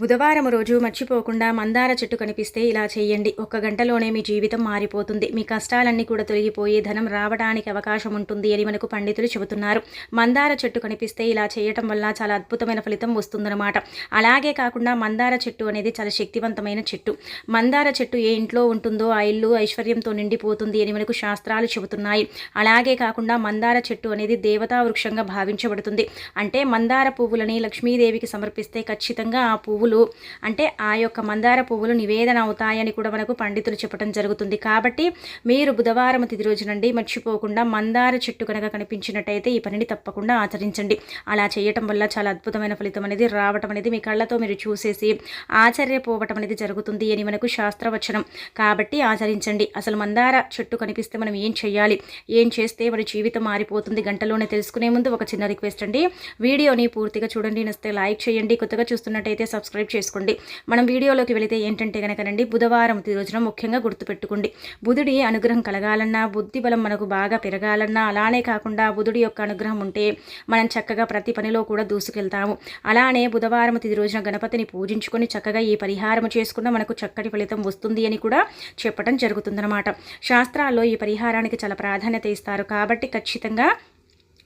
బుధవారం రోజు మర్చిపోకుండా మందార చెట్టు కనిపిస్తే ఇలా చేయండి. ఒక్క గంటలోనే మీ జీవితం మారిపోతుంది. మీ కష్టాలన్నీ కూడా తొలగిపోయి ధనం రావడానికి అవకాశం ఉంటుంది అని మనకు పండితులు చెబుతున్నారు. మందార చెట్టు కనిపిస్తే ఇలా చేయటం వల్ల చాలా అద్భుతమైన ఫలితం వస్తుందన్నమాట. అలాగే కాకుండా మందార చెట్టు అనేది చాలా శక్తివంతమైన చెట్టు. మందార చెట్టు ఏ ఇంట్లో ఉంటుందో ఆ ఇల్లు ఐశ్వర్యంతో నిండిపోతుంది అని మనకు శాస్త్రాలు చెబుతున్నాయి. అలాగే కాకుండా మందార చెట్టు అనేది దేవతా వృక్షంగా భావించబడుతుంది. అంటే మందార పువ్వులని లక్ష్మీదేవికి సమర్పిస్తే ఖచ్చితంగా ఆ పువ్వు పువ్వులు అంటే ఆ యొక్క మందార పువ్వులు నివేదన అవుతాయని కూడా మనకు పండితులు చెప్పడం జరుగుతుంది. కాబట్టి మీరు బుధవారం తిది రోజు నుండి మర్చిపోకుండా మందార చెట్టు కనుక కనిపించినట్టయితే ఈ పనిని తప్పకుండా ఆచరించండి. అలా చేయటం వల్ల చాలా అద్భుతమైన ఫలితం అనేది రావటం అనేది మీ కళ్ళతో మీరు చూసేసి ఆశ్చర్యపోవటం అనేది జరుగుతుంది అని మనకు శాస్త్రవచనం. కాబట్టి ఆచరించండి. అసలు మందార చెట్టు కనిపిస్తే మనం ఏం చేయాలి? ఏం చేస్తే మన జీవితం మారిపోతుంది? గంటలోనే తెలుసుకునే ముందు ఒక చిన్న రిక్వెస్ట్ అండి. వీడియోని పూర్తిగా చూడండి. నస్తే లైక్ చేయండి. కొత్తగా చూస్తున్నట్టయితే సబ్స్క్రైబ్ చేసుకోండి. మనం వీడియోలోకి వెళితే ఏంటంటే కనుకనండి బుధవారం ఈ రోజున ముఖ్యంగా గుర్తుపెట్టుకోండి. బుధుడి అనుగ్రహం కలగాలన్నా బుద్ధి బలం మనకు బాగా పెరగాలన్నా అలానే కాకుండా బుధుడి యొక్క అనుగ్రహం ఉంటే మనం చక్కగా ప్రతి పనిలో కూడా దూసుకెళ్తాము. అలానే బుధవారం తిది రోజున గణపతిని పూజించుకొని చక్కగా ఈ పరిహారం చేసుకున్న మనకు చక్కటి ఫలితం వస్తుంది అని కూడా చెప్పడం జరుగుతుందన్నమాట. శాస్త్రాల్లో ఈ పరిహారానికి చాలా ప్రాధాన్యత ఇస్తారు. కాబట్టి ఖచ్చితంగా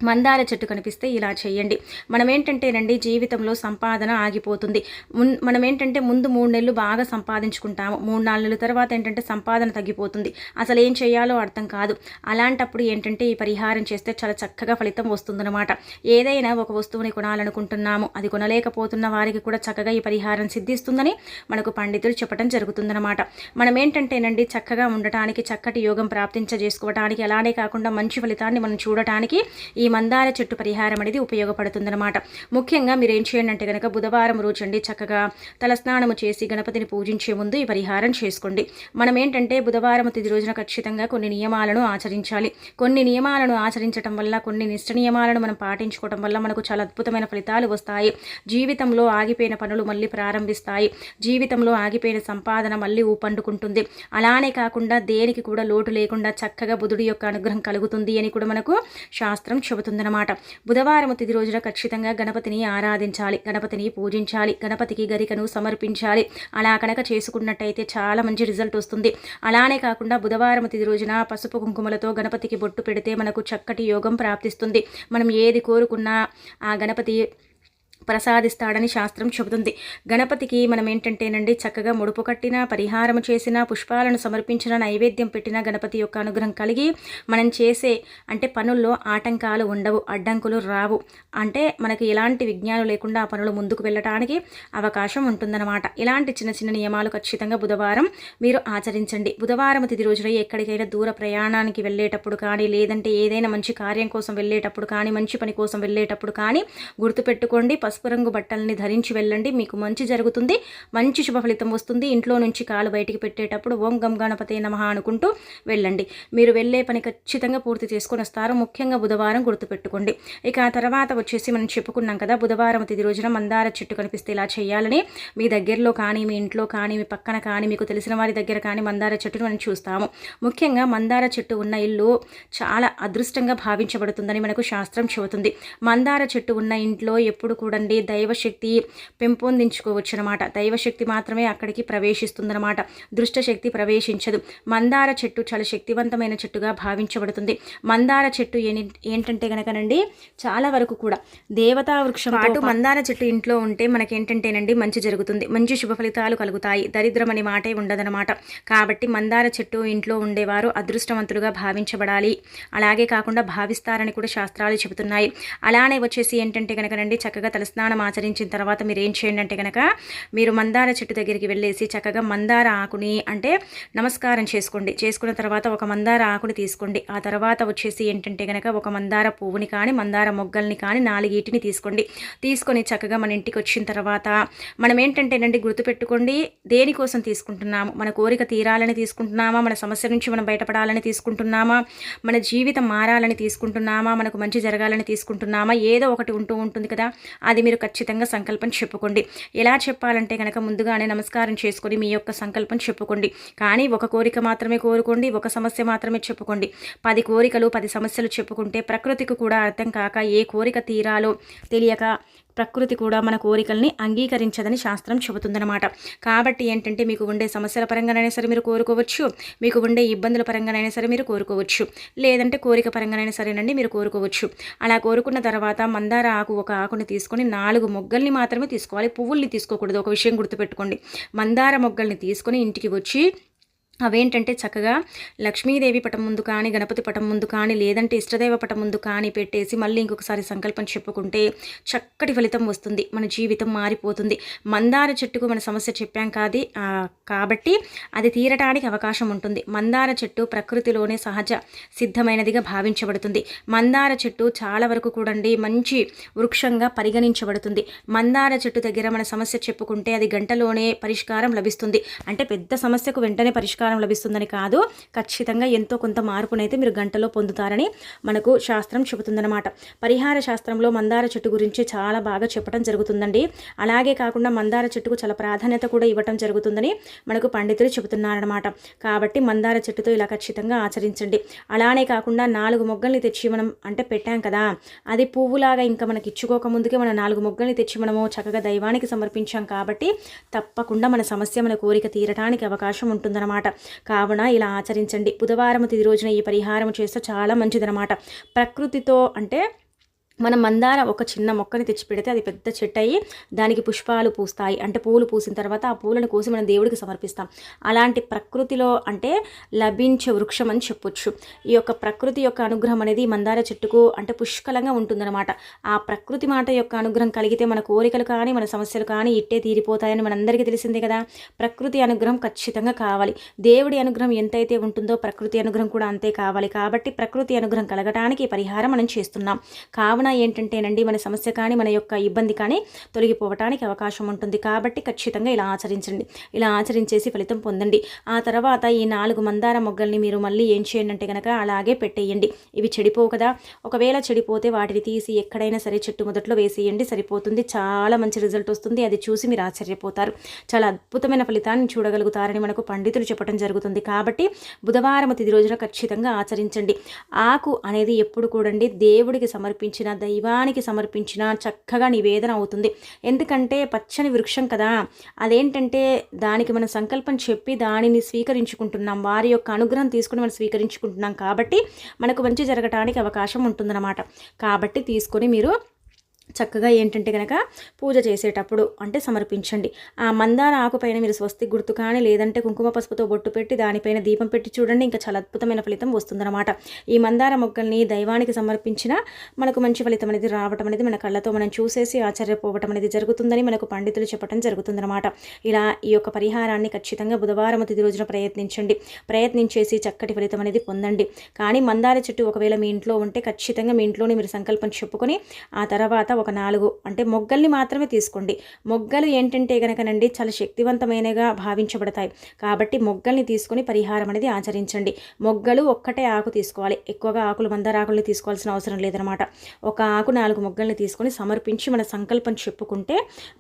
మందార చెట్టు కనిపిస్తే ఇలా చేయండి. మనం ఏంటంటేనండి జీవితంలో సంపాదన ఆగిపోతుంది. మున్ మనం ఏంటంటే ముందు మూడు నెలలు బాగా సంపాదించుకుంటాము. మూడు నాలుగు నెలల తర్వాత ఏంటంటే సంపాదన తగ్గిపోతుంది. అసలు ఏం చేయాలో అర్థం కాదు. అలాంటప్పుడు ఏంటంటే ఈ పరిహారం చేస్తే చాలా చక్కగా ఫలితం వస్తుందన్నమాట. ఏదైనా ఒక వస్తువుని కొనాలనుకుంటున్నాము అది కొనలేకపోతున్న వారికి కూడా చక్కగా ఈ పరిహారం సిద్ధిస్తుందని మనకు పండితులు చెప్పడం జరుగుతుందన్నమాట. మనం ఏంటంటేనండి చక్కగా ఉండటానికి చక్కటి యోగం ప్రాప్తించజేసుకోవడానికి అలానే కాకుండా మంచి ఫలితాన్ని మనం చూడటానికి ఈ మందార చెట్టు పరిహారం అనేది ఉపయోగపడుతుందన్నమాట. ముఖ్యంగా మీరు ఏం చేయండి అంటే కనుక బుధవారం రోజు అండి చక్కగా తలస్నానము చేసి గణపతిని పూజించే ముందు ఈ పరిహారం చేసుకోండి. మనం ఏంటంటే బుధవారం తిది రోజున ఖచ్చితంగా కొన్ని నియమాలను ఆచరించాలి. కొన్ని నియమాలను ఆచరించడం వల్ల కొన్ని నిష్ట నియమాలను మనం పాటించుకోవడం వల్ల మనకు చాలా అద్భుతమైన ఫలితాలు వస్తాయి. జీవితంలో ఆగిపోయిన పనులు మళ్ళీ ప్రారంభిస్తాయి. జీవితంలో ఆగిపోయిన సంపాదన మళ్ళీ ఊపండుకుంటుంది అలానే కాకుండా దేనికి కూడా లోటు లేకుండా చక్కగా బుధుడి యొక్క అనుగ్రహం కలుగుతుంది అని కూడా మనకు శాస్త్రం చెబుతుందన్నమాట బుధవారం తిది రోజున ఖచ్చితంగా గణపతిని ఆరాధించాలి. గణపతిని పూజించాలి. గణపతికి గరికను సమర్పించాలి. అలా కనుక చేసుకున్నట్టయితే చాలా మంచి రిజల్ట్ వస్తుంది. అలానే కాకుండా బుధవారం తిది రోజున పసుపు కుంకుమలతో గణపతికి బొట్టు పెడితే మనకు చక్కటి యోగం ప్రాప్తిస్తుంది. మనం ఏది కోరుకున్నా ఆ గణపతి ప్రసాదిస్తాడని శాస్త్రం చెబుతుంది. గణపతికి మనం ఏంటంటేనండి చక్కగా ముడుపు కట్టిన పరిహారం చేసిన పుష్పాలను సమర్పించిన నైవేద్యం పెట్టిన గణపతి యొక్క అనుగ్రహం కలిగి మనం చేసే అంటే పనుల్లో ఆటంకాలు ఉండవు అడ్డంకులు రావు. అంటే మనకి ఎలాంటి విజ్ఞానం లేకుండా ఆ పనులు ముందుకు వెళ్ళటానికి అవకాశం ఉంటుందన్నమాట. ఇలాంటి చిన్న చిన్న నియమాలు ఖచ్చితంగా బుధవారం మీరు ఆచరించండి. బుధవారం తిది రోజున ఎక్కడికైనా దూర ప్రయాణానికి వెళ్ళేటప్పుడు కానీ లేదంటే ఏదైనా మంచి కార్యం కోసం వెళ్ళేటప్పుడు కానీ మంచి పని కోసం వెళ్ళేటప్పుడు కానీ గుర్తుపెట్టుకోండి. పసుపు పసుపు రంగు బట్టల్ని ధరించి వెళ్ళండి. మీకు మంచి జరుగుతుంది. మంచి శుభ ఫలితం వస్తుంది. ఇంట్లో నుంచి కాలు బయటికి పెట్టేటప్పుడు ఓం గం గణపతే నమః అనుకుంటూ వెళ్ళండి. మీరు వెళ్ళే పని ఖచ్చితంగా పూర్తి చేసుకొని వస్తారు. ముఖ్యంగా బుధవారం గుర్తుపెట్టుకోండి. ఇక ఆ తర్వాత వచ్చేసి మనం చెప్పుకున్నాం కదా బుధవారం తిది రోజున మందార చెట్టు కనిపిస్తే ఇలా చేయాలని మీ దగ్గరలో కానీ మీ ఇంట్లో కానీ మీ పక్కన కానీ మీకు తెలిసిన వారి దగ్గర కానీ మందార చెట్టును మనం చూస్తాము. ముఖ్యంగా మందార చెట్టు ఉన్న ఇల్లు చాలా అదృష్టంగా భావించబడుతుందని మనకు శాస్త్రం చెబుతుంది. మందార చెట్టు ఉన్న ఇంట్లో ఎప్పుడు కూడండి దైవశక్తి పెంపొందించుకోవచ్చు అనమాట దైవశక్తి మాత్రమే అక్కడికి ప్రవేశిస్తుందన్నమాట. దృష్టశక్తి ప్రవేశించదు. మందార చెట్టు చాలా శక్తివంతమైన చెట్టుగా భావించబడుతుంది. మందార చెట్టు ఏంటంటే కనుకనండి చాలా వరకు కూడా దేవతా వృక్షం పాటు మందార చెట్టు ఇంట్లో ఉంటే మనకేంటంటేనండి మంచి జరుగుతుంది. మంచి శుభ ఫలితాలు కలుగుతాయి. దరిద్రం అనే మాటే ఉండదన్నమాట. కాబట్టి మందార చెట్టు ఇంట్లో ఉండేవారు అదృష్టవంతులుగా భావించబడాలి. అలాగే కాకుండా భావిస్తారని కూడా శాస్త్రాలు చెబుతున్నాయి. అలానే వచ్చేసి ఏంటంటే కనుకనండి చక్కగా స్నానం ఆచరించిన తర్వాత మీరు ఏం చేయండి అంటే కనుక మీరు మందార చెట్టు దగ్గరికి వెళ్ళేసి చక్కగా మందార ఆకుని అంటే నమస్కారం చేసుకోండి. చేసుకున్న తర్వాత ఒక మందార ఆకుని తీసుకోండి. ఆ తర్వాత వచ్చేసి ఏంటంటే కనుక ఒక మందార పువ్వుని కానీ మందార మొగ్గల్ని కానీ నాలుగీటిని తీసుకోండి. తీసుకొని చక్కగా మన ఇంటికి వచ్చిన తర్వాత మనం ఏంటంటేనండి గుర్తుపెట్టుకోండి దేనికోసం తీసుకుంటున్నాము? మన కోరిక తీరాలని తీసుకుంటున్నామా? మన సమస్య నుంచి మనం బయటపడాలని తీసుకుంటున్నామా? మన జీవితం మారాలని తీసుకుంటున్నామా? మనకు మంచి జరగాలని తీసుకుంటున్నామా? ఏదో ఒకటి ఉంటూ ఉంటుంది కదా. అది మీరు ఖచ్చితంగా సంకల్పం చెప్పుకోండి. ఎలా చెప్పాలంటే కనుక ముందుగానే నమస్కారం చేసుకొని మీ యొక్క సంకల్పం చెప్పుకోండి. కానీ ఒక కోరిక మాత్రమే కోరుకోండి ఒక సమస్య మాత్రమే చెప్పుకోండి. పది కోరికలు పది సమస్యలు చెప్పుకుంటే ప్రకృతికి కూడా అర్థం కాక ఏ కోరిక తీరాలో తెలియక ప్రకృతి కూడా మన కోరికల్ని అంగీకరించదని శాస్త్రం చెబుతుందన్నమాట. కాబట్టి ఏంటంటే మీకు ఉండే సమస్యల పరంగానైనా సరే మీరు కోరుకోవచ్చు మీకు ఉండే ఇబ్బందుల పరంగానైనా సరే మీరు కోరుకోవచ్చు లేదంటే కోరిక పరంగానైనా సరేనండి మీరు కోరుకోవచ్చు. అలా కోరుకున్న తర్వాత మందార ఆకు ఒక ఆకుని తీసుకొని నాలుగు మొగ్గల్ని మాత్రమే తీసుకోవాలి పువ్వుల్ని తీసుకోకూడదు. ఒక విషయం గుర్తుపెట్టుకోండి. మందార మొగ్గల్ని తీసుకొని ఇంటికి వచ్చి అవేంటంటే చక్కగా లక్ష్మీదేవి పటం ముందు కానీ గణపతి పటం ముందు కానీ లేదంటే ఇష్టదేవ పటం ముందు కానీ పెట్టేసి మళ్ళీ ఇంకొకసారి సంకల్పం చెప్పుకుంటే చక్కటి ఫలితం వస్తుంది. మన జీవితం మారిపోతుంది. మందార చెట్టుకు మన సమస్య చెప్పాం కాదు కాబట్టి అది తీరటానికి అవకాశం ఉంటుంది. మందార చెట్టు ప్రకృతిలోనే సహజ సిద్ధమైనదిగా భావించబడుతుంది. మందార చెట్టు చాలా వరకు కూడండి మంచి వృక్షంగా పరిగణించబడుతుంది. మందార చెట్టు దగ్గర మన సమస్య చెప్పుకుంటే అది గంటలోనే పరిష్కారం లభిస్తుంది. అంటే పెద్ద సమస్యకు వెంటనే పరిష్కారం పరిష్కారం లభిస్తుందని కాదు. ఖచ్చితంగా ఎంతో కొంత మార్పునైతే మీరు గంటలో పొందుతారని మనకు శాస్త్రం చెబుతుందన్నమాట. పరిహార శాస్త్రంలో మందార చెట్టు గురించి చాలా బాగా చెప్పడం జరుగుతుందండి. అలాగే కాకుండా మందార చెట్టుకు చాలా ప్రాధాన్యత కూడా ఇవ్వటం జరుగుతుందని మనకు పండితులు చెబుతున్నారనమాట కాబట్టి మందార చెట్టుతో ఇలా ఖచ్చితంగా ఆచరించండి. అలానే కాకుండా నాలుగు మొగ్గల్ని తెచ్చి మనం అంటే పెట్టాం కదా అది పువ్వులాగా ఇంకా మనకి ఇచ్చుకోక ముందుకే మనం నాలుగు మొగ్గల్ని తెచ్చి మనము చక్కగా దైవానికి సమర్పించాం కాబట్టి తప్పకుండా మన సమస్య మన కోరిక తీరటానికి అవకాశం ఉంటుందన్నమాట. కావున ఇలా ఆచరించండి. బుధవారం తిది రోజున ఈ పరిహారం చేస్తే చాలా మంచిదనమాట ప్రకృతితో అంటే మనం మందార ఒక చిన్న మొక్కని తెచ్చి పెడితే అది పెద్ద చెట్టు అయ్యి దానికి పుష్పాలు పూస్తాయి. అంటే పూలు పూసిన తర్వాత ఆ పూలను కోసి మనం దేవుడికి సమర్పిస్తాం. అలాంటి ప్రకృతిలో అంటే లభించే వృక్షం అని చెప్పొచ్చు. ఈ యొక్క ప్రకృతి యొక్క అనుగ్రహం అనేది మందార చెట్టుకు అంటే పుష్కలంగా ఉంటుందన్నమాట. ఆ ప్రకృతి మాట యొక్క అనుగ్రహం కలిగితే మన కోరికలు కానీ మన సమస్యలు కానీ ఇట్టే తీరిపోతాయని మనందరికీ తెలిసిందే కదా. ప్రకృతి అనుగ్రహం ఖచ్చితంగా కావాలి. దేవుడి అనుగ్రహం ఎంతైతే ఉంటుందో ప్రకృతి అనుగ్రహం కూడా అంతే కావాలి. కాబట్టి ప్రకృతి అనుగ్రహం కలగటానికి పరిహారం మనం చేస్తున్నాం. కావున ఏంటంటేనండి మన సమస్య కానీ మన యొక్క ఇబ్బంది కానీ తొలగిపోవటానికి అవకాశం ఉంటుంది. కాబట్టి ఖచ్చితంగా ఇలా ఆచరించండి. ఇలా ఆచరించేసి ఫలితం పొందండి. ఆ తర్వాత ఈ నాలుగు మందార మొగ్గల్ని మీరు మళ్ళీ ఏం చేయండి అంటే కనుక అలాగే పెట్టేయండి. ఇవి చెడిపోవు కదా. ఒకవేళ చెడిపోతే వాటిని తీసి ఎక్కడైనా సరే చెట్టు మొదట్లో వేసేయండి. సరిపోతుంది. చాలా మంచి రిజల్ట్ వస్తుంది. అది చూసి మీరు ఆశ్చర్యపోతారు. చాలా అద్భుతమైన ఫలితాన్ని చూడగలుగుతారని మనకు పండితులు చెప్పడం జరుగుతుంది. కాబట్టి బుధవారం తిది రోజున ఖచ్చితంగా ఆచరించండి. ఆకు అనేది ఎప్పుడు కూడండి దేవుడికి సమర్పించిన సమర్పించిన దైవానికి సమర్పించిన చక్కగా నివేదన అవుతుంది. ఎందుకంటే పచ్చని వృక్షం కదా. అదేంటంటే దానికి మనం సంకల్పం చెప్పి దానిని స్వీకరించుకుంటున్నాం. వారి యొక్క అనుగ్రహం తీసుకుని మనం స్వీకరించుకుంటున్నాం కాబట్టి మనకు మంచి జరగటానికి అవకాశం ఉంటుందన్నమాట. కాబట్టి తీసుకొని మీరు చక్కగా ఏంటంటే కనుక పూజ చేసేటప్పుడు అంటే సమర్పించండి. ఆ మందార ఆకుపైన మీరు స్వస్తి గుర్తు కానీ లేదంటే కుంకుమ పసుపుతో బొట్టు పెట్టి దానిపైన దీపం పెట్టి చూడండి ఇంకా చాలా అద్భుతమైన ఫలితం వస్తుందన్నమాట. ఈ మందార మొక్కల్ని దైవానికి సమర్పించిన మనకు మంచి ఫలితం అనేది రావటం అనేది మన కళ్ళతో మనం చూసేసి ఆశ్చర్యపోవటం అనేది జరుగుతుందని మనకు పండితులు చెప్పడం జరుగుతుందన్నమాట. ఇలా ఈ యొక్క పరిహారాన్ని ఖచ్చితంగా బుధవారం తిది రోజున ప్రయత్నించండి. ప్రయత్నించేసి చక్కటి ఫలితం అనేది పొందండి. కానీ మందార చెట్టు ఒకవేళ మీ ఇంట్లో ఉంటే ఖచ్చితంగా మీ ఇంట్లోనే మీరు సంకల్పం చెప్పుకొని ఆ తర్వాత ఒక నాలుగు. అంటే మొగ్గల్ని మాత్రమే తీసుకోండి. మొగ్గలు ఏంటంటే కనుకనండి చాలా శక్తివంతమైనగా భావించబడతాయి. కాబట్టి మొగ్గల్ని తీసుకొని పరిహారం అనేది ఆచరించండి. మొగ్గలు ఒక్కటే ఆకు తీసుకోవాలి. ఎక్కువగా ఆకులు మందార ఆకుల్ని తీసుకోవాల్సిన అవసరం లేదనమాట. ఒక ఆకు నాలుగు మొగ్గల్ని తీసుకొని సమర్పించి మన సంకల్పం చెప్పుకుంటే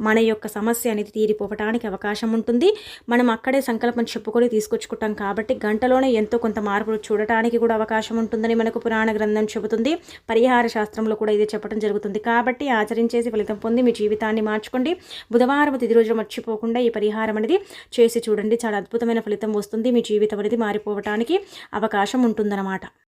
మన యొక్క సమస్య అనేది తీరిపోవటానికి అవకాశం ఉంటుంది. మనం అక్కడే సంకల్పం చెప్పుకొని తీసుకొచ్చుకుంటాం కాబట్టి గంటలోనే ఎంతో కొంత మార్పులు చూడటానికి కూడా అవకాశం ఉంటుందని మనకు పురాణ గ్రంథం చెబుతుంది. పరిహార శాస్త్రంలో కూడా ఇది చెప్పడం జరుగుతుంది. కాబట్టి ఆచరించేసి ఫలితం పొంది మీ జీవితాన్ని మార్చుకోండి. బుధవారం తిది రోజు మర్చిపోకుండా ఈ పరిహారం అనేది చేసి చూడండి. చాలా అద్భుతమైన ఫలితం వస్తుంది. మీ జీవితం అనేది మారిపోవటానికి అవకాశం ఉంటుందన్నమాట.